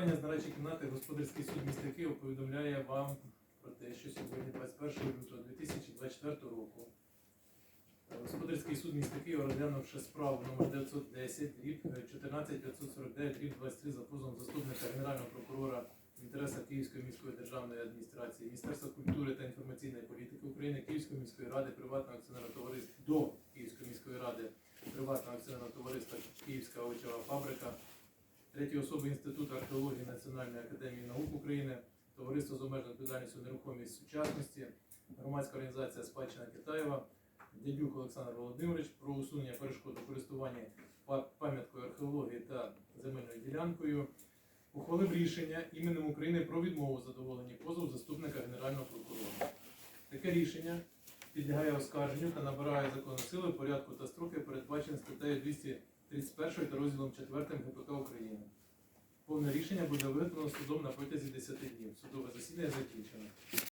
звернення з нарадчої кімнати господарський суд міста Києва повідомляє вам про те, що сьогодні, 21 лютого 2024 року, господарський суд міста Києва, розглянувши справу номер 910, рік 14 549, рік 23 за позовом заступника генерального прокурора в інтересах Київської міської державної адміністрації, Міністерства культури та інформаційної політики України, Київської міської ради, приватного акціонерного товариства до Київської міської ради, приватного акціонерного товариства Київська овочева фабрика, третій особи Інституту археології Національної академії наук України, Товариство з обмеженою відповідальністю нерухомість сучасності, громадська організація Спадщина Китаєва, Дядюк Олександр Володимирович про усунення перешкод у користуванні пам'яткою археології та земельною ділянкою. Ухвалив рішення іменем України про відмову задоволення позову заступника Генерального прокурора. Таке рішення підлягає оскарженню та набирає законну сили порядку та строки, передбачені статтею 231 та розділом 4 ГПК України. Повне рішення буде видано судом на протязі 10 днів. Судове засідання закінчено.